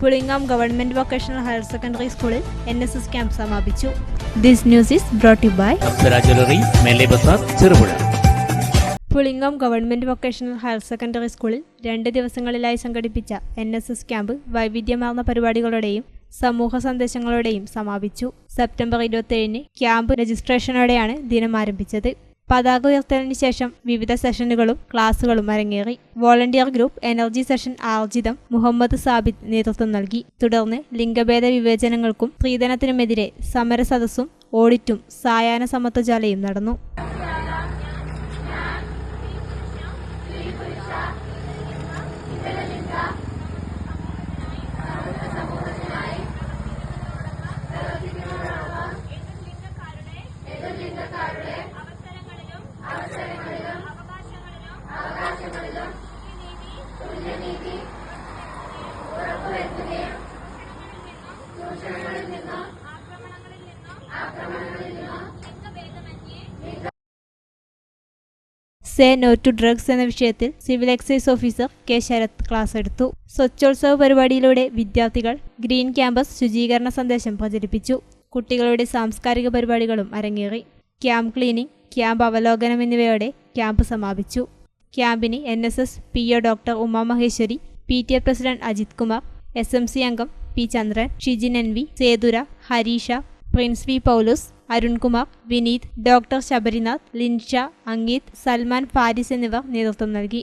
Pulingam government vocational higher secondary സ്കൂളിൽ N S S camp സമാപിച്ചു. This news is brought you by Cherupuzha. Pulingam government vocational higher secondary സ്കൂളിൽ രണ്ട് ദിവസങ്ങളിലായി സംഘടിപ്പിച്ച N S S camp വൈവിധ്യമാർന്ന പരിപാടികളുടെയും സമൂഹ സന്ദേശങ്ങളുടെയും സമാപിച്ചു. സെപ്റ്റംബർ ഇരുപത്തിയേഴിന് ക്യാമ്പ് രജിസ്ട്രേഷനോടെയാണ് ദിനം ആരംഭിച്ചത്. പതാക ഉയർത്തലിന് ശേഷം വിവിധ സെഷനുകളും ക്ലാസുകളും അരങ്ങേറി. വോളണ്ടിയർ ഗ്രൂപ്പ് എനർജി സെഷൻ ആർജിതം മുഹമ്മദ് സാബിദ് നേതൃത്വം നൽകി. തുടർന്ന് ലിംഗഭേദ വിവേചനങ്ങൾക്കും സ്ത്രീധനത്തിനുമെതിരെ സമരസദസ്സും ഓഡിറ്റും സായാഹ്ന സമത്വജാലയും നടന്നു. സേ നോ ടു ഡ്രഗ്സ് എന്ന വിഷയത്തിൽ civil excise officer K Sarath class എടുത്തു. സ്വച്ഛോത്സവ പരിപാടിയിലൂടെ വിദ്യാർത്ഥികൾ ഗ്രീൻ ക്യാമ്പസ് ശുചീകരണ സന്ദേശം പ്രചരിപ്പിച്ചു. കുട്ടികളുടെ സാംസ്കാരിക പരിപാടികളും അരങ്ങേറി. ക്യാമ്പ് ക്ലീനിംഗ് ക്യാമ്പ് അവലോകനം എന്നിവയോടെ ക്യാമ്പ് സമാപിച്ചു. ക്യാമ്പിന് N S S P O doctor Uma Maheswari P T A president Ajith Kumar S M C അംഗം P Chandran Shijin N V Sethura Hareesha Prince V Paulose Arunkumar Vineeth doctor Sabarinath Linsha Angeeth Salman Faris എന്നിവർ നേതൃത്വം നൽകി.